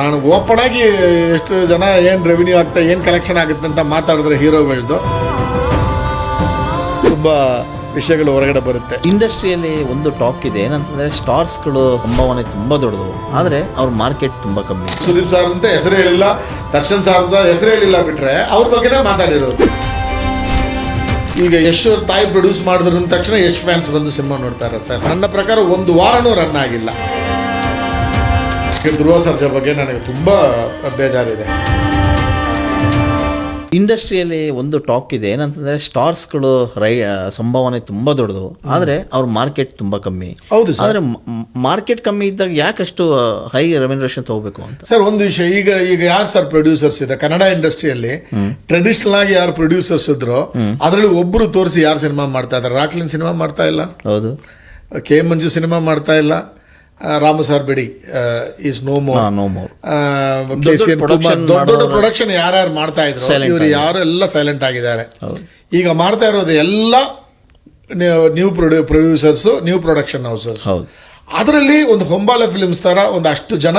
ನಾನು ಓಪನ್ ಆಗಿ ಎಷ್ಟು ಜನ ಏನು ರೆವಿನ್ಯೂ ಆಗ್ತಾ ಏನು ಕಲೆಕ್ಷನ್ ಆಗುತ್ತೆ ಅಂತ ಮಾತಾಡಿದ್ರೆ ಹೀರೋಗಳ್ದು ತುಂಬ ವಿಷಯಗಳು ಹೊರಗಡೆ ಬರುತ್ತೆ. ಇಂಡಸ್ಟ್ರಿಯಲ್ಲಿ ಒಂದು ಟಾಕ್ ಇದೆ ಏನಂತಂದ್ರೆ ಸ್ಟಾರ್ಸ್ಗಳು ಸಂಭಾವನೆ ತುಂಬಾ ದೊಡ್ಡದು. ಆದ್ರೆ ಅವ್ರ ಮಾರ್ಕೆಟ್ ತುಂಬಾ ಕಮ್ಮಿ. ಸುದೀಪ್ ಸರ್ ಅಂತ ಹೆಸರು ಹೇಳಿಲ್ಲ ದರ್ಶನ್ ಸರ್ ಅಂತ ಹೆಸರು ಹೇಳಿಲ್ಲ ಬಿಟ್ರೆ ಅವ್ರ ಬಗ್ಗೆನೇ ಮಾತಾಡಿರೋದು. ಈಗ ಯಶ್ ತಾಯಿ ಪ್ರೊಡ್ಯೂಸ್ ಮಾಡಿದ್ರು ಅಂದ ತಕ್ಷಣ ಯಶ್ ಫ್ಯಾನ್ಸ್ ಬಂದು ಸಿನಿಮಾ ನೋಡ್ತಾರೆ ಸರ್ ನನ್ನ ಪ್ರಕಾರ ಒಂದು ವಾರನೂ ರನ್ ಆಗಿಲ್ಲ. ಧ್ರುವ ಸರ್ಜ ಬಗ್ಗೆ ನನಗೆ ತುಂಬಾ ಬೇಜಾರಿದೆ. ಇಂಡಸ್ಟ್ರಿಯಲ್ಲಿ ಒಂದು ಟಾಕ್ ಇದೆ ಏನಂತಂದ್ರೆ ಸ್ಟಾರ್ಸ್ಗಳು ರೈ ಸಂಭಾವನೆ ತುಂಬಾ ದೊಡ್ಡದು. ಆದ್ರೆ ಅವ್ರ ಮಾರ್ಕೆಟ್ ತುಂಬಾ ಕಮ್ಮಿ. ಹೌದು ಸರ್. ಆದ್ರೆ ಮಾರ್ಕೆಟ್ ಕಮ್ಮಿ ಇದ್ದಾಗ ಯಾಕಷ್ಟು ಹೈ ರೆಮ್ಯುನರೇಷನ್ ತಗೋಬೇಕು ಅಂತ? ಸರ್ ಒಂದು ವಿಷಯ ಈಗ ಈಗ ಯಾರು ಸರ್ ಪ್ರೊಡ್ಯೂಸರ್ಸ್ ಇದೆ? ಕನ್ನಡ ಇಂಡಸ್ಟ್ರಿಯಲ್ಲಿ ಟ್ರೆಡಿಷನಲ್ ಆಗಿ ಯಾರು ಪ್ರೊಡ್ಯೂಸರ್ಸ್ ಇದ್ರು ಅದರಲ್ಲಿ ಒಬ್ರು ತೋರಿಸಿ ಯಾರು ಸಿನಿಮಾ ಮಾಡ್ತಾ ಇದ್ದಾರೆ? ರಾಕ್ಲಿನ್ ಸಿನಿಮಾ ಮಾಡ್ತಾ ಇಲ್ಲ. ಹೌದು. ಕೆ ಮಂಜು ಸಿನಿಮಾ ಮಾಡ್ತಾ ಇಲ್ಲ. ಆ, ರಾಮು ಸರ್ ಬಿಡಿ is no more no more K C N Kumar ದೊಡ್ಡ ದೊಡ್ಡ ಪ್ರೊಡಕ್ಷನ್ ಯಾರ್ಯಾರು ಮಾಡ್ತಾ ಇದ್ರು ಇವರು ಯಾರು ಎಲ್ಲ ಸೈಲೆಂಟ್ ಆಗಿದ್ದಾರೆ. ಈಗ ಮಾಡ್ತಾ ಇರೋದು ಎಲ್ಲ ನ್ಯೂ ಪ್ರೊಡ್ಯೂ ಪ್ರೊಡ್ಯೂಸರ್ಸ್ ನ್ಯೂ ಪ್ರೊಡಕ್ಷನ್ ಹೌಸಸ್ ಅದರಲ್ಲಿ ಒಂದು ಹೊಂಬಾಲ ಫಿಲ್ಮ್ಸ್ ತರ ಒಂದು ಅಷ್ಟು ಜನ.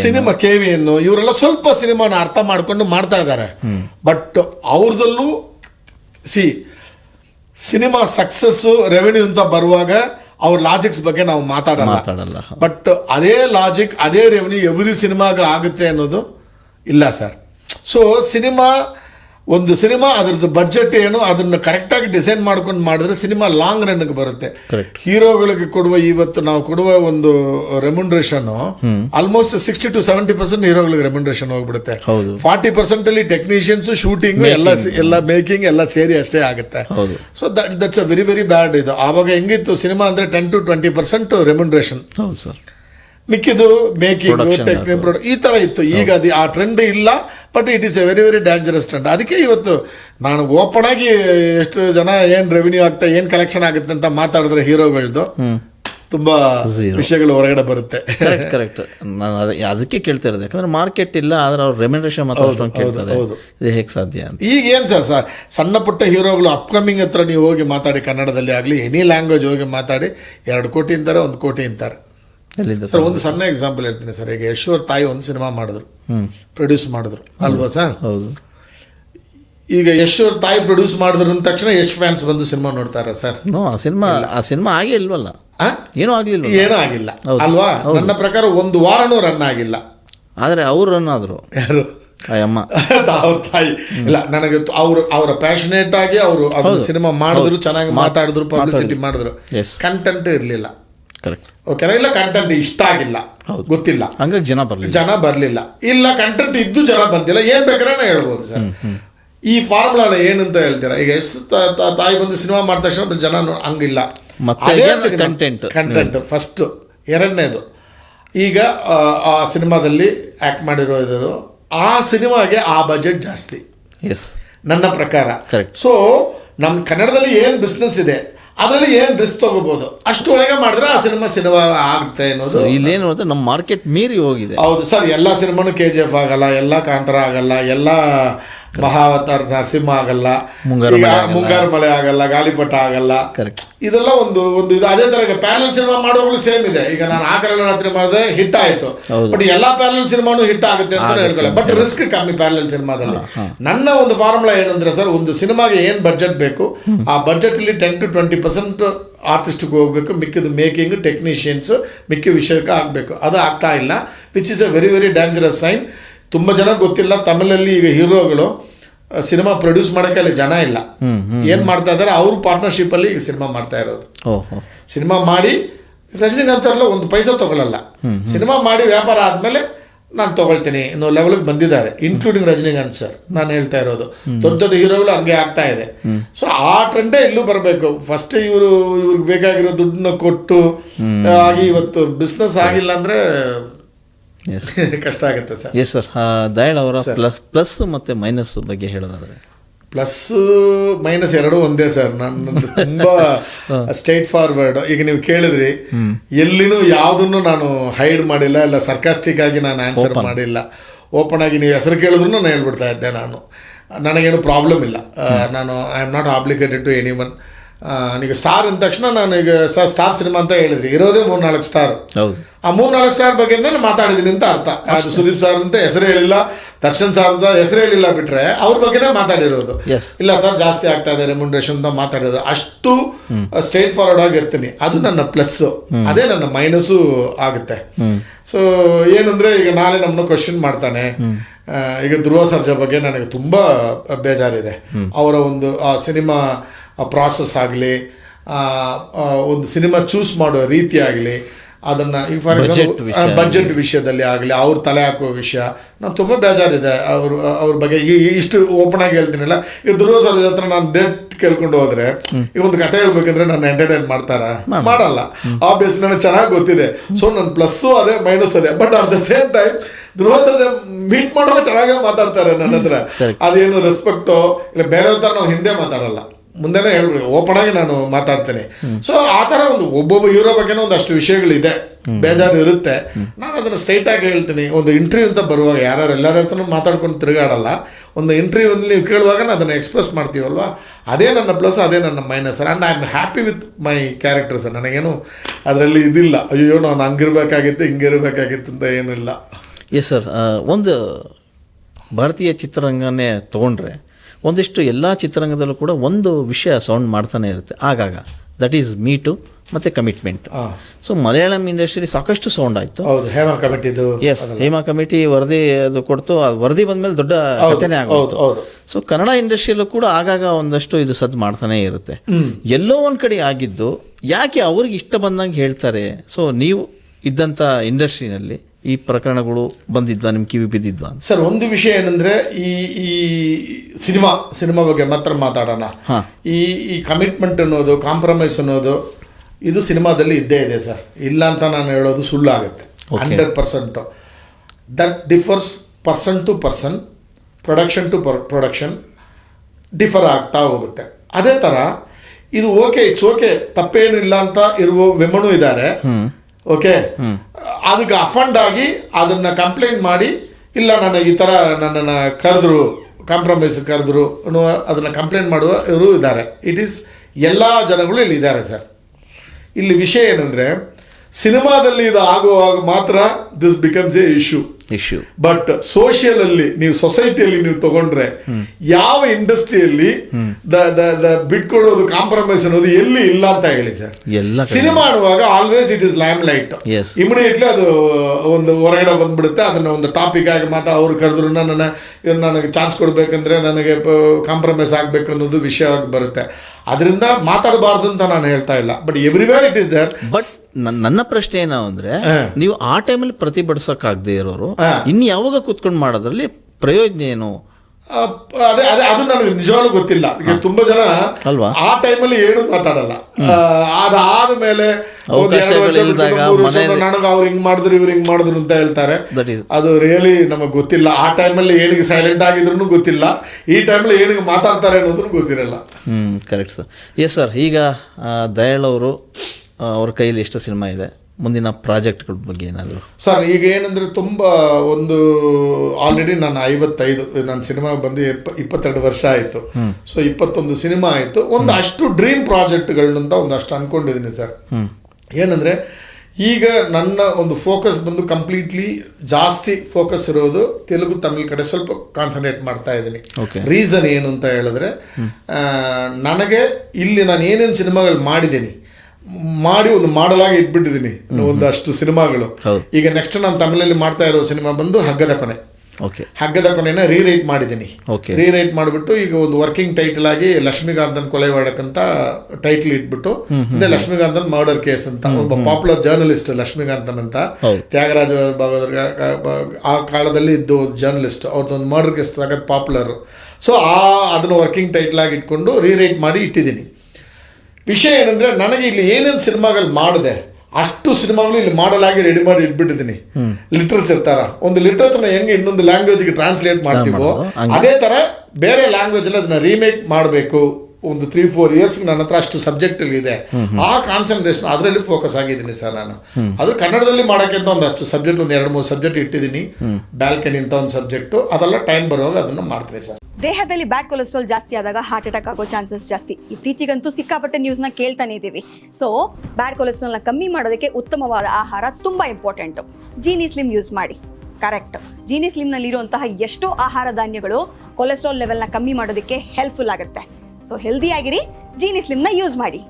ಸಿನಿಮಾ ಕೆವಿಯನ್ನು ಇವರೆಲ್ಲ ಸ್ವಲ್ಪ ಸಿನಿಮಾನ ಅರ್ಥ ಮಾಡ್ಕೊಂಡು ಮಾಡ್ತಾ ಇದ್ದಾರೆ. ಬಟ್ ಅವ್ರದಲ್ಲೂ ಸಿ ಸಿನಿಮಾ ಸಕ್ಸಸ್ಸು ರೆವೆನ್ಯೂ ಅಂತ ಬರುವಾಗ ಅವ್ರ ಲಾಜಿಕ್ಸ್ ಬಗ್ಗೆ ನಾವು ಮಾತಾಡಲ್ಲ. ಮಾತಾಡಲ್ಲ ಬಟ್ ಅದೇ ಲಾಜಿಕ್ ಅದೇ ರೆವೆನ್ಯೂ ಎವ್ರಿ ಸಿನಿಮಾಗ ಆಗುತ್ತೆ ಅನ್ನೋದು ಇಲ್ಲ ಸರ್ ಸೊ ಸಿನಿಮಾ ಒಂದು ಸಿನಿಮಾ ಅದರದ್ದು ಬಡ್ಜೆಟ್ ಏನು ಅದನ್ನು ಕರೆಕ್ಟಾಗಿ ಡಿಸೈನ್ ಮಾಡ್ಕೊಂಡು ಮಾಡಿದ್ರೆ ಸಿನಿಮಾ ಲಾಂಗ್ ರನ್ಗೆ ಬರುತ್ತೆ. ಹೀರೋಗಳಿಗೆ ಕೊಡುವ ಇವತ್ತು ನಾವು ಕೊಡುವ ಒಂದು remuneration almost sixty to seventy percent ಹೀರೋಗಳಿಗೆ remuneration ಹೋಗ್ಬಿಡುತ್ತೆ. ಫಾರ್ಟಿ ಪರ್ಸೆಂಟ್ ಅಲ್ಲಿ ಟೆಕ್ನಿಷಿಯನ್ಸ್ ಶೂಟಿಂಗ್ ಎಲ್ಲ ಎಲ್ಲ ಮೇಕಿಂಗ್ ಎಲ್ಲ ಸೇರಿ ಅಷ್ಟೇ ಆಗುತ್ತೆ. So that that's a very very bad ಇದು. ಆವಾಗ ಹೆಂಗಿತ್ತು ಸಿನಿಮಾ ಅಂದ್ರೆ ten to twenty percent remuneration sir ಮಿಕ್ಕಿದು making technique product ಈ ತರ ಇತ್ತು. ಈಗ ಅದು ಆ ಟ್ರೆಂಡ್ ಇಲ್ಲ but it is a very very dangerous trend ಅದಕ್ಕೆ ಇವತ್ತು ನಾನು ಓಪನ್ ಆಗಿ ಎಷ್ಟು ಜನ ಏನು ರೆವಿನ್ಯೂ ಆಗ್ತಾ ಏನು ಕಲೆಕ್ಷನ್ ಆಗುತ್ತೆ ಅಂತ ಮಾತಾಡಿದ್ರೆ ಹೀರೋಗಳದ್ದು ತುಂಬಾ ವಿಷಯಗಳು ಹೊರಗಡೆ ಬರುತ್ತೆ. ಕರೆಕ್ಟ್ ಕರೆಕ್ಟ್ ನಾನು ಅದ- ಅದಕ್ಕೆ ಕೇಳ್ತಾ ಇರೋದು. ಯಾಕಂದ್ರೆ ಮಾರ್ಕೆಟ್ ಇಲ್ಲ ಆದ್ರೆ ಅವ್ರ ರೆಮ್ಯುನರೇಷನ್ ಮಾತ್ರ ಅಷ್ಟೊಂದು ಕೇಳ್ತಾರೆ. ಹೌದು. ಇದು ಹೇಗೆ ಸಾಧ್ಯ ಅಂತ. ಈಗ ಏನು ಸರ್ ಸರ್ ಸಣ್ಣ ಪುಟ್ಟ ಹೀರೋಗಳು ಅಪ್ಕಮಿಂಗ್ ಹತ್ರ ನೀವು ಹೋಗಿ ಮಾತಾಡಿ ಕನ್ನಡದಲ್ಲಿ ಆಗಲಿ ಎನಿ ಲ್ಯಾಂಗ್ವೇಜ್ ಹೋಗಿ ಮಾತಾಡಿ ಎರಡು ಕೋಟಿ ಅಂತಾರೆ ಒಂದು ಕೋಟಿ ಅಂತಾರೆ. ಸರ್ ಒಂದು ಸಣ್ಣ ಎಕ್ಸಾಂಪಲ್ ಹೇಳ್ತೀನಿ ಸರ್. ಈಗ ಯಶ್ವರ್ ತಾಯಿ ಒಂದು ಸಿನಿಮಾ ಮಾಡಿದ್ರು. ಪ್ರೊಡ್ಯೂಸ್ ಮಾಡಿದ್ರು. ಅಲ್ವಾ ಸರ್? ಹೌದು. ಈಗ ಯಶೋರ್ ತಾಯಿ ಪ್ರೊಡ್ಯೂಸ್ ಮಾಡಿದ್ರು ಅಂದ ತಕ್ಷಣ ಯಶ್ ಫ್ಯಾನ್ಸ್ ಬಂದು ಸಿನಿಮಾ ನೋಡ್ತಾರ ಸರ್? ನೋ ಆ ಸಿನಿಮಾ ಆ ಸಿನಿಮಾ ಆಗೇ ಇಲ್ವಲ್ಲ? ಏನೂ ಆಗಲಿಲ್ಲ ಏನೂ ಆಗಿಲ್ಲ. ಅಲ್ವಾ? ನನ್ನ ಪ್ರಕಾರ ಒಂದು ವಾರನೂ ರನ್ ಆಗಿಲ್ಲ. ಆದ್ರೆ ಅವ್ರು ರನ್ ಆದ್ರು. ಯಾರು? ಅವ್ರ ತಾಯಿ. ಇಲ್ಲ ನನಗೆ ಅವ್ರು ಅವರ ಪ್ಯಾಷನೇಟ್ ಆಗಿ ಅವರು ಸಿನಿಮಾ ಮಾಡಿದ್ರು ಚೆನ್ನಾಗಿ ಮಾತಾಡಿದ್ರು ಪಬ್ಲಿಸಿಟಿ ಮಾಡಿದ್ರು. ಕಂಟೆಂಟ್ ಇರಲಿಲ್ಲ. ಕರೆಕ್ಟ್ ಕೆಲವೆಲ್ಲ ಕಂಟೆಂಟ್ ಇಷ್ಟ ಆಗಿಲ್ಲ. ಹೌದು. ಗೊತ್ತಿಲ್ಲ. ಹಂಗಾಗಿ ಜನ ಬರಲಿಲ್ಲ. ಜನ ಬರಲಿಲ್ಲ. ಇಲ್ಲ ಕಂಟೆಂಟ್ ಇದ್ದು ಜನ ಬಂದಿಲ್ಲ. ಏನ್ ಬೇಕಾದ್ರೆ ಹೇಳ್ಬೋದು ಸರ್. ಈ ಫಾರ್ಮುಲಾ ಏನಂತ ಹೇಳ್ತೀರಾ? ಈಗ ಎಷ್ಟು ತ- ತ- ತಾಯಿ ಬಂದು ಸಿನಿಮಾ ಮಾಡಿದ ತಕ್ಷಣ ಜನ ನೋ- ಹಂಗಿಲ್ಲ. ಮತ್ತೆ again content. ಕಂಟೆಂಟ್ ಫಸ್ಟ್ ಎರಡನೇದು. ಈಗ ಆ, ಆ ಸಿನಿಮಾದಲ್ಲಿ ಆಕ್ಟ್ ಮಾಡಿರೋ ಇದ್ರು ಆ ಸಿನಿಮಾಗೆ ಆ ಬಜೆಟ್ ಜಾಸ್ತಿ. ಎಸ್ ನನ್ನ ಪ್ರಕಾರ. Correct. ಸೊ ನಮ್ಮ ಕನ್ನಡದಲ್ಲಿ ಏನು ಬಿಸ್ನೆಸ್ ಇದೆ? ಅದರಲ್ಲಿ ಏನು ರಿಸ್ಕ್ ತಗೋಬಹುದು ಅಷ್ಟೊಳಗೆ ಮಾಡಿದ್ರೆ ಆ ಸಿನಿಮಾ ಸಿನಿಮಾ ಆಗುತ್ತೆ ಅನ್ನೋದು. ಇಲ್ಲೇನು ಅಂದ್ರೆ ನಮ್ಮ ಮಾರ್ಕೆಟ್ ಮೀರಿ ಹೋಗಿದೆ. ಹೌದು ಸರ್ ಎಲ್ಲ ಸಿನಿಮಾನು ಕೆ ಜಿ ಎಫ್ ಆಗಲ್ಲ ಎಲ್ಲ ಕಾಂತಾರ ಆಗಲ್ಲ ಎಲ್ಲ ಮಹಾವತಾರ್ ನರಸಿಂಹ ಆಗಲ್ಲ ಮುಂಗಾರು ಮಳೆ ಆಗಲ್ಲ. ಗಾಳಿಪಟ ಆಗಲ್ಲ. ಇದೆಲ್ಲ ಒಂದು ಒಂದು ಇದು. ಅದೇ ತರ ಪ್ಯಾನಲ್ ಸಿನಿಮಾ ಮಾಡೋಗಳು ಸೇಮ್ ಇದೆ. ಈಗ ನಾನು ಆಕರೆಲ್ಲ ರಾತ್ರಿ ಮಾಡಿದೆ ಹಿಟ್ ಆಯ್ತು. ಬಟ್ ಎಲ್ಲಾ ಪ್ಯಾನಲ್ ಸಿನಿಮಾನು ಹಿಟ್ ಆಗುತ್ತೆ ಅಂತ ಹೇಳ್ಕೊಳ್ಳಿ ಬಟ್ ರಿಸ್ಕ್ ಕಮ್ಮಿ ಪ್ಯಾರಲ್ ಸಿನಿಮಾದಲ್ಲಿ ನನ್ನ ಒಂದು ಫಾರ್ಮುಲಾ ಏನಂದ್ರೆ ಸರ್ ಒಂದು ಸಿನಿಮಾಗೆ ಏನ್ ಬಜೆಟ್ ಬೇಕು ಆ ಬಜೆಟ್ ಅಲ್ಲಿ ಟೆನ್ ಟು ಟ್ವೆಂಟಿ ಪರ್ಸೆಂಟ್ ಆರ್ಟಿಸ್ಟ್ಗೆ ಹೋಗ್ಬೇಕು. ಮಿಕ್ಕಿದ ಮೇಕಿಂಗ್ ಟೆಕ್ನಿಷಿಯನ್ಸ್ ಮಿಕ್ಕಿ ವಿಷಯಕ್ಕೆ ಆಗಬೇಕು. ಅದು ಆಗ್ತಾ ಇಲ್ಲ which is a very very dangerous sign ತುಂಬ ಜನ ಗೊತ್ತಿಲ್ಲ. ತಮಿಳಲ್ಲಿ ಈಗ ಹೀರೋಗಳು ಸಿನಿಮಾ ಪ್ರೊಡ್ಯೂಸ್ ಮಾಡೋಕ್ಕೆ ಅಲ್ಲಿ ಜನ ಇಲ್ಲ. ಏನ್ ಮಾಡ್ತಾ ಇದ್ದಾರೆ ಅವ್ರ ಪಾರ್ಟ್ನರ್ಶಿಪ್ ಅಲ್ಲಿ ಈಗ ಸಿನಿಮಾ ಮಾಡ್ತಾ ಇರೋದು. ಸಿನಿಮಾ ಮಾಡಿ ರಜನಿಕಾಂತ್ ಅವ್ರಲ್ಲ ಒಂದು ಪೈಸ ತಗೊಳ್ಳಲ್ಲ ಸಿನಿಮಾ ಮಾಡಿ ವ್ಯಾಪಾರ ಆದ್ಮೇಲೆ ನಾನು ತಗೊಳ್ತೀನಿ ಅನ್ನೋ ಲೆವೆಲ್ಗೆ ಬಂದಿದ್ದಾರೆ ಇನ್ಕ್ಲೂಡಿಂಗ್ ರಜನಿಕಾಂತ್ ಸರ್ ನಾನು ಹೇಳ್ತಾ ಇರೋದು. ದೊಡ್ಡ ದೊಡ್ಡ ಹೀರೋಗಳು ಹಂಗೆ ಆಗ್ತಾ ಇದೆ. ಸೊ ಆ ಟ್ರೆಂಡೇ ಇಲ್ಲೂ ಬರಬೇಕು. ಫಸ್ಟ್ ಇವರು ಇವ್ರಿಗೆ ಬೇಕಾಗಿರೋ ದುಡ್ಡನ್ನ ಕೊಟ್ಟು ಆಗಿ ಇವತ್ತು ಬಿಸ್ನೆಸ್ ಆಗಿಲ್ಲ ಅಂದ್ರೆ ಕಷ್ಟ ಆಗುತ್ತೆ ಸರ್. ಎಸ್ ಸರ್ ದಯಾಳ್ ಅವರ ಪ್ಲಸ್ ಪ್ಲಸ್ ಮತ್ತೆ ಮೈನಸ್ ಬಗ್ಗೆ ಹೇಳೋದಾದ್ರೆ. ಪ್ಲಸ್ ಮೈನಸ್ ಎರಡೂ ಒಂದೇ ಸರ್. ನನ್ನ ತುಂಬಾ ಸ್ಟೇಟ್ ಫಾರ್ವರ್ಡ್ ಈಗ ನೀವು ಕೇಳಿದ್ರಿ ಎಲ್ಲಿನೂ ಯಾವುದನ್ನು ನಾನು ಹೈಡ್ ಮಾಡಿಲ್ಲ ಇಲ್ಲ ಸರ್ಕಾಸ್ಟಿಕ್ ಆಗಿ ನಾನು ಆನ್ಸರ್ ಮಾಡಿಲ್ಲ. ಓಪನ್ ಆಗಿ ನೀವು ಹೆಸರು ಕೇಳಿದ್ರು ನಾನು ಹೇಳ್ಬಿಡ್ತಾ ಇದ್ದೆ ನಾನು. ನನಗೇನು ಪ್ರಾಬ್ಲಮ್ ಇಲ್ಲ. ನಾನು I am not obligated to anyone ಈಗ ಸ್ಟಾರ್ ಅಂದ ತಕ್ಷಣ ನಾನು ಈಗ ಸರ್ ಸ್ಟಾರ್ ಸಿನಿಮಾ ಅಂತ ಹೇಳಿದ್ರಿ. ಇರೋದೇ ಮೂರ್ ನಾಲ್ಕು ಸ್ಟಾರ್ ಆ ಮೂರ್ ನಾಲ್ಕು ಸ್ಟಾರ್ ಬಗ್ಗೆ ನಾನು ಮಾತಾಡಿದ್ದೀನಿ ಅಂತ ಅರ್ಥ. ಅದು ಸುದೀಪ್ ಸರ್ ಅಂತ ಹೆಸರು ಹೇಳಿಲ್ಲ ದರ್ಶನ್ ಸರ್ ಅಂತ ಹೆಸರು ಹೇಳಿಲ್ಲ ಬಿಟ್ರೆ ಅವ್ರ ಬಗ್ಗೆನೇ ಮಾತಾಡಿರೋದು. ಇಲ್ಲ ಸರ್ ಜಾಸ್ತಿ ಆಗ್ತಾ ಇದೆ ರೆಮ್ಯುನರೇಷನ್ ಅಂತ ಮಾತಾಡೋದು ಅಷ್ಟು ಸ್ಟ್ರೇಟ್ ಫಾರ್ವರ್ಡ್ ಆಗಿರ್ತೀನಿ. ಅದು ನನ್ನ ಪ್ಲಸ್ ಅದೇ ನನ್ನ ಮೈನಸ್ಸು ಆಗುತ್ತೆ. ಸೊ ಏನಂದ್ರೆ ಈಗ ನಾಳೆ ನಮ್ಮನ್ನ ಕ್ವಶನ್ ಮಾಡ್ತಾನೆ. ಈಗ ಧ್ರುವ ಸರ್ಜಾ ಬಗ್ಗೆ ನನಗೆ ತುಂಬ ಬೇಜಾರಿದೆ. ಅವರ ಒಂದು ಆ ಸಿನಿಮಾ ಪ್ರಾಸೆಸ್ ಆಗಲಿ ಒಂದು ಸಿನಿಮಾ ಚೂಸ್ ಮಾಡೋ ರೀತಿ ಆಗಲಿ ಅದನ್ನ ಈಗ ಫಾರ್ ಎಕ್ಸಾಂಪಲ್ ಬಜೆಟ್ ವಿಷಯದಲ್ಲಿ ಆಗಲಿ ಅವ್ರ ತಲೆ ಹಾಕುವ ವಿಷಯ ನಾನು ತುಂಬ ಬೇಜಾರಿದೆ. ಅವರು ಅವ್ರ ಬಗ್ಗೆ ಈ ಇಷ್ಟು ಓಪನ್ ಆಗಿ ಹೇಳ್ತೀನಿಲ್ಲ ಈ ಧ್ರುವ ಸರ್ಜಾ ಹತ್ರ ನಾನು ಡೇಟ್ ಕೇಳ್ಕೊಂಡು ಹೋದ್ರೆ ಈ ಒಂದು ಕತೆ ಹೇಳ್ಬೇಕಂದ್ರೆ ನನ್ನ ಎಂಟರ್ಟೈನ್ ಮಾಡ್ತಾರ? ಮಾಡಲ್ಲ. ಆಬ್ವಿಯಸ್ ನನಗೆ ಚೆನ್ನಾಗಿ ಗೊತ್ತಿದೆ. ಸೊ ನನ್ನ ಪ್ಲಸ್ಸು ಅದೇ ಮೈನಸ್ ಅದೇ. But at the same time Dhruva Sarja meet ಮಾಡುವಾಗ ಚೆನ್ನಾಗೇ ಮಾತಾಡ್ತಾರೆ ನನ್ನ ಹತ್ರ ಅದೇನು ರೆಸ್ಪೆಕ್ಟೋ ಇಲ್ಲ ಬೇರೆಯವ್ರ ಥರ ನಾವು ಹಿಂದೆ ಮಾತಾಡಲ್ಲ. ಮುಂದೆನೇ ಹೇಳ್ಬಿಡಿ ಓಪನ್ ಆಗಿ ನಾನು ಮಾತಾಡ್ತೇನೆ. ಸೊ ಆ ಥರ ಒಂದು ಒಬ್ಬೊಬ್ಬ ಇವರ ಬಗ್ಗೆನೂ ಒಂದಷ್ಟು ವಿಷಯಗಳಿದೆ. ಬೇಜಾರು ಇರುತ್ತೆ ನಾನು ಅದನ್ನು ಸ್ಟ್ರೈಟ್ ಆಗಿ ಹೇಳ್ತೀನಿ. ಒಂದು ಇಂಟರ್ವ್ಯೂ ಅಂತ ಬರುವಾಗ ಯಾರು ಎಲ್ಲರ ಹತ್ರನೂ ಮಾತಾಡ್ಕೊಂಡು ತಿರುಗಾಡಲ್ಲ. ಒಂದು ಇಂಟರ್ವ್ಯೂನಲ್ಲಿ ನೀವು ಕೇಳುವಾಗ ನಾನು ಅದನ್ನು ಎಕ್ಸ್ಪ್ರೆಸ್ ಮಾಡ್ತೀವಲ್ವ ಅದೇ ನನ್ನ ಪ್ಲಸ್ ಅದೇ ನನ್ನ minus and I am happy with my characters ನನಗೇನು ಅದರಲ್ಲಿ ಇದಿಲ್ಲ. ಅಯ್ಯೋ ನಾನು ಹಂಗಿರ್ಬೇಕಾಗಿತ್ತು ಹಿಂಗಿರ್ಬೇಕಾಗಿತ್ತು ಅಂತ ಏನಿಲ್ಲ ಎಸ್ ಸರ್ ಒಂದು ಭಾರತೀಯ ಚಿತ್ರರಂಗನೇ ತಗೊಂಡ್ರೆ ಒಂದಿಷ್ಟು ಎಲ್ಲ ಚಿತ್ರರಂಗದಲ್ಲೂ ಕೂಡ ಒಂದು ವಿಷಯ ಸೌಂಡ್ ಮಾಡ್ತಾನೆ ಇರುತ್ತೆ. ಆಗಾಗ ದಟ್ ಈಸ್ ಮೀಟು ಮತ್ತೆ ಕಮಿಟ್ಮೆಂಟ್ ಸೊ ಮಲಯಾಳಂ ಇಂಡಸ್ಟ್ರಿ ಸಾಕಷ್ಟು ಸೌಂಡ್ ಆಯ್ತು. ಹೇಮಾ ಕಮಿಟಿದು ಎಸ್ ಹೇಮಾ ಕಮಿಟಿ ವರದಿ ಅದು ಕೊಡ್ತು. ಅದು ವರದಿ ಬಂದ್ಮೇಲೆ ದೊಡ್ಡ ಕಥೆನೇ ಆಗೋದು ಸೊ ಕನ್ನಡ ಇಂಡಸ್ಟ್ರಿಯಲ್ಲೂ ಕೂಡ ಆಗಾಗ ಒಂದಷ್ಟು ಇದು ಸದ್ದು ಮಾಡ್ತಾನೆ ಇರುತ್ತೆ. ಎಲ್ಲೋ ಒಂದ್ ಕಡೆ ಆಗಿದ್ದು ಯಾಕೆ ಅವ್ರಿಗೆ ಇಷ್ಟ ಬಂದಂಗೆ ಹೇಳ್ತಾರೆ? ಸೊ ನೀವು ಇದ್ದಂತ ಇಂಡಸ್ಟ್ರಿನಲ್ಲಿ ಈ ಪ್ರಕರಣಗಳು ಬಂದಿದ್ವಾ ನಿಮ್ಮ ಕಿವಿ ಬಿದ್ದಿದ್ವಾ ಸರ್ ಒಂದು ವಿಷಯ ಏನಂದ್ರೆ ಈ ಈ ಸಿನಿಮಾ ಸಿನಿಮಾ ಬಗ್ಗೆ ಮಾತ್ರ ಮಾತಾಡೋಣ. ಈ ಈ ಕಮಿಟ್ಮೆಂಟ್ ಅನ್ನೋದು ಕಾಂಪ್ರಮೈಸ್ ಅನ್ನೋದು ಇದು ಸಿನಿಮಾದಲ್ಲಿ ಇದ್ದೇ ಇದೆ ಸರ್. ಇಲ್ಲ ಅಂತ ನಾನು ಹೇಳೋದು ಸುಳ್ಳು ಆಗುತ್ತೆ. Hundred percent. That differs person to person production to production differ ಆಗ್ತಾ ಹೋಗುತ್ತೆ. ಅದೇ ಥರ ಇದು ಓಕೆ ಇಟ್ಸ್ ಓಕೆ ತಪ್ಪೇನಿಲ್ಲ ಅಂತ ಇರುವ ವಿಮಣು ಇದ್ದಾರೆ. ಓಕೆ ಅದಕ್ಕೆ ಅಫಂಡ್ ಆಗಿ ಅದನ್ನು ಕಂಪ್ಲೇಂಟ್ ಮಾಡಿ ಇಲ್ಲ ನನಗೆ ಈ ಥರ ನನ್ನನ್ನು ಕರೆದ್ರು ಕಾಂಪ್ರಮೈಸ್ ಕರೆದ್ರು ಅನ್ನುವ ಅದನ್ನು ಕಂಪ್ಲೇಂಟ್ ಮಾಡುವ ಇವರು ಇದ್ದಾರೆ. ಇಟ್ ಈಸ್ ಎಲ್ಲ ಜನಗಳು ಇಲ್ಲಿ ಇದ್ದಾರೆ ಸರ್. ಇಲ್ಲಿ ವಿಷಯ ಏನಂದರೆ ಸಿನಿಮಾದಲ್ಲಿ ಇದು ಆಗುವಾಗ ಮಾತ್ರ this becomes a issue issue but social ಅಲ್ಲಿ ನೀವು ಸೊಸೈಟಿಯಲ್ಲಿ ನೀವು ತಗೊಂಡ್ರೆ ಯಾವ ಇಂಡಸ್ಟ್ರಿಯಲ್ಲಿ ಬಿಟ್ಕೊಡೋದು ಕಾಂಪ್ರಮೈಸ್ ಅನ್ನೋದು ಎಲ್ಲಿ ಇಲ್ಲ ಅಂತ ಹೇಳಿ ಸರ್ ಎಲ್ಲ ಸಿನಿಮಾ ಆಡುವಾಗ always it is limelight. Immediately ಅದು ಒಂದು ಹೊರಗಡೆ ಬಂದ್ಬಿಡುತ್ತೆ ಅದನ್ನ ಒಂದು ಟಾಪಿಕ್ ಆಗಿ ಮಾತಾ ಅವ್ರು ಕರೆದ್ರು ನನ್ನ ನನಗೆ ಚಾನ್ಸ್ ಕೊಡ್ಬೇಕಂದ್ರೆ ನನಗೆ ಕಾಂಪ್ರಮೈಸ್ ಆಗ್ಬೇಕು ಅನ್ನೋದು ವಿಷಯವಾಗಿ ಬರುತ್ತೆ. ಅದರಿಂದ ಮಾತಾಡಬಾರ್ದು ಅಂತ ನಾನು ಹೇಳ್ತಾ ಇಲ್ಲ. But everywhere it is there but ನನ್ನ ಪ್ರಶ್ನೆ ಏನು ಅಂದ್ರೆ ನೀವು ಆ ಟೈಮಲ್ಲಿ ಪ್ರತಿಭಟಿಸೋಕ್ಕಾಗದೇ ಇರೋರು. ಇನ್ನು ಯಾವಾಗ ಕೂತ್ಕೊಂಡು ಮಾಡೋದ್ರಲ್ಲಿ ಪ್ರಯೋಜನ ಏನು? ಅದೇ ಅದೇ ಅದು ನನಗೆ ನಿಜವಾಗ್ಲೂ ಗೊತ್ತಿಲ್ಲ. ಈಗ ತುಂಬಾ ಜನ ಅಲ್ವಾ? ಆ ಟೈಮಲ್ಲಿ ಏನು ಮಾತಾಡಲ್ಲ. ಅದಾದ ಮೇಲೆ ನನಗೆ ಅವ್ರು ಹಿಂಗ್ ಮಾಡಿದ್ರು ಇವ್ರು ಹಿಂಗ್ ಮಾಡಿದ್ರು ಅಂತ ಹೇಳ್ತಾರೆ. ಅದು ರಿಯಲಿ ನಮಗೆ ಗೊತ್ತಿಲ್ಲ. ಆ ಟೈಮಲ್ಲಿ ಏನಿಗೆ ಸೈಲೆಂಟ್ ಆಗಿದ್ರು ಗೊತ್ತಿಲ್ಲ. ಈ ಟೈಮಲ್ಲಿ ಏನಿಗೆ ಮಾತಾಡ್ತಾರೆ ಅನ್ನೋದನ್ನು ಗೊತ್ತಿರಲ್ಲ. Hmm correct sir yes sir ಈಗ ದಯಾಳ್ ಅವರು ಅವ್ರ ಕೈಯಲ್ಲಿ ಎಷ್ಟು ಸಿನಿಮಾ ಇದೆ. ಮುಂದಿನ ಪ್ರಾಜೆಕ್ಟ್ಗಳ ಬಗ್ಗೆ ಏನಾದರೂ? ಸರ್ ಈಗ ಏನಂದರೆ ತುಂಬ ಒಂದು ಆಲ್ರೆಡಿ ನಾನು ಐವತ್ತೈದು ನನ್ನ ಸಿನಿಮಾ ಬಂದು ಇಪ್ಪ ಇಪ್ಪತ್ತೆರಡು ವರ್ಷ ಆಯಿತು. ಸೊ ಇಪ್ಪತ್ತೊಂದು ಸಿನಿಮಾ ಆಯಿತು. ಒಂದು ಅಷ್ಟು ಡ್ರೀಮ್ ಪ್ರಾಜೆಕ್ಟ್ಗಳನ್ನಂತ ಒಂದಷ್ಟು ಅಂದ್ಕೊಂಡಿದ್ದೀನಿ ಸರ್. ಏನಂದರೆ ಈಗ ನನ್ನ ಒಂದು ಫೋಕಸ್ ಬಂದು ಕಂಪ್ಲೀಟ್ಲಿ ಜಾಸ್ತಿ ಫೋಕಸ್ ಇರೋದು ತೆಲುಗು ತಮಿಳ್ ಕಡೆ ಸ್ವಲ್ಪ ಕಾನ್ಸಂಟ್ರೇಟ್ ಮಾಡ್ತಾ ಇದ್ದೀನಿ. ರೀಸನ್ ಏನು ಅಂತ ಹೇಳಿದ್ರೆ ನನಗೆ ಇಲ್ಲಿ ನಾನು ಏನೇನು ಸಿನಿಮಾಗಳು ಮಾಡಿದ್ದೀನಿ ಮಾಡಿ ಒಂದು ಮಾಡಲಾಗಿ ಇಟ್ಬಿಟ್ಟಿದ್ದೀನಿ ಒಂದಷ್ಟು ಸಿನಿಮಾಗಳು. ಈಗ ನೆಕ್ಸ್ಟ್ ನಾನು ತಮಿಳಲ್ಲಿ ಮಾಡ್ತಾ ಇರೋ ಸಿನಿಮಾ ಬಂದು ಹಗ್ಗದ ಕೊನೆ. ಓಕೆ ಹಗ್ಗದ ಕೊನೆನ ರೀರೈಟ್ ಮಾಡಿದ್ದೀನಿ. ಓಕೆ ರೀರೈಟ್ ಮಾಡಿಬಿಟ್ಟು ಈಗ ಒಂದು ವರ್ಕಿಂಗ್ ಟೈಟಲ್ ಆಗಿ ಲಕ್ಷ್ಮೀಕಾಂತನ್ ಕೊಲೆ ಮಾಡಕ್ಕಂತ ಟೈಟಲ್ ಇಟ್ಬಿಟ್ಟು ಅಂದ್ರೆ ಲಕ್ಷ್ಮೀಕಾಂತನ್ ಮರ್ಡರ್ ಕೇಸ್ ಅಂತ ಒಬ್ಬ ಪಾಪ್ಯುಲರ್ ಜರ್ನಲಿಸ್ಟ್ ಲಕ್ಷ್ಮೀಕಾಂತನ್ ಅಂತ. ತ್ಯಾಗರಾಜ ಭಾಗವತರ ಆ ಕಾಲದಲ್ಲಿ ಇದ್ದು ಜರ್ನಲಿಸ್ಟ್ ಅವ್ರದ್ದೊಂದು ಮರ್ಡರ್ ಕೇಸ್ ತಗತ್ ಪಾಪ್ಯುಲರ್ ಸೊ ಆ ಅದನ್ನು ವರ್ಕಿಂಗ್ ಟೈಟಲ್ ಆಗಿ ಇಟ್ಕೊಂಡು ರೀರೈಟ್ ಮಾಡಿ ಇಟ್ಟಿದ್ದೀನಿ. ವಿಷಯ ಏನಂದ್ರೆ ನನಗೆ ಇಲ್ಲಿ ಏನೇನು ಸಿನಿಮಾಗಳು ಮಾಡಿದೆ ಅಷ್ಟು ಸಿನಿಮಾಗಳು ಇಲ್ಲಿ ಮಾಡಲಾಗಿ ರೆಡಿ ಮಾಡಿ ಇಟ್ಬಿಟ್ಟಿದ್ದೀನಿ. ಲಿಟ್ರೇಚರ್ ತರ. ಒಂದು ಲಿಟ್ರೇಚರ್ನ ಹೆಂಗೆ ಇನ್ನೊಂದು ಲ್ಯಾಂಗ್ವೇಜ್ಗೆ ಟ್ರಾನ್ಸ್ಲೇಟ್ ಮಾಡ್ತೀವೋ ಅದೇ ತರ ಬೇರೆ ಲ್ಯಾಂಗ್ವೇಜ್ ಅಲ್ಲಿ ಅದನ್ನ ರೀಮೇಕ್ ಮಾಡಬೇಕು. ಒಂದು ತ್ರೀ ಫೋರ್ ಇಯರ್ಸ್ ನನ್ನ ಹತ್ರ ಅಷ್ಟು ಸಬ್ಜೆಕ್ಟ್ ಇದೆ. ಆ ಕಾನ್ಸಂಟ್ರೇಷನ್ ಅದರಲ್ಲಿ ಫೋಕಸ್ ಆಗಿದ್ದೀನಿ ಸರ್ ನಾನು. ಅದು ಕನ್ನಡದಲ್ಲಿ ಮಾಡೋಕ್ಕೆ ಅಂತ ಒಂದಷ್ಟು ಸಬ್ಜೆಕ್ಟ್ ಒಂದು ಎರಡು, ಮೂರು ಸಬ್ಜೆಕ್ಟ್ ಇಟ್ಟಿದ್ದೀನಿ. ಬ್ಯಾಲ್ಕನಿ ಅಂತ ಒಂದು ಸಬ್ಜೆಕ್ಟು ಅದೆಲ್ಲ ಟೈಮ್ ಬರುವಾಗ ಅದನ್ನು ಮಾಡ್ತೀನಿ ಸರ್. ದೇಹದಲ್ಲಿ ಬ್ಯಾಡ್ ಕೊಲೆಸ್ಟ್ರಾಲ್ ಜಾಸ್ತಿ ಆದಾಗ ಹಾರ್ಟ್ ಅಟ್ಯಾಕ್ ಆಗೋ ಚಾನ್ಸಸ್ ಜಾಸ್ತಿ. ಇತ್ತೀಚೆಗಂತೂ ಸಿಕ್ಕಾಪಟ್ಟೆ ನ್ಯೂಸ್ನ ಕೇಳ್ತಾನೆ ಇದ್ದೀವಿ ಸೊ ಬ್ಯಾಡ್ ಕೊಲೆಸ್ಟ್ರಾಲ್ನ ಕಮ್ಮಿ ಮಾಡೋದಕ್ಕೆ ಉತ್ತಮವಾದ ಆಹಾರ ತುಂಬ ಇಂಪಾರ್ಟೆಂಟು ಜೀನಿ ಸ್ಲಿಮ್ ಯೂಸ್ ಮಾಡಿ. ಕರೆಕ್ಟ್ ಜೀನಿ ಸ್ಲಿಮ್ನಲ್ಲಿರುವಂತಹ ಎಷ್ಟೋ ಆಹಾರ ಧಾನ್ಯಗಳು ಕೊಲೆಸ್ಟ್ರಾಲ್ ಲೆವೆಲ್ನ ಕಮ್ಮಿ ಮಾಡೋದಕ್ಕೆ ಹೆಲ್ಪ್ಫುಲ್ ಆಗುತ್ತೆ. ಸೊ ಹೆಲ್ದಿ ಆಗಿರಿ ಜೀನಿ ಸ್ಲಿಮ್ನ ಯೂಸ್ ಮಾಡಿ.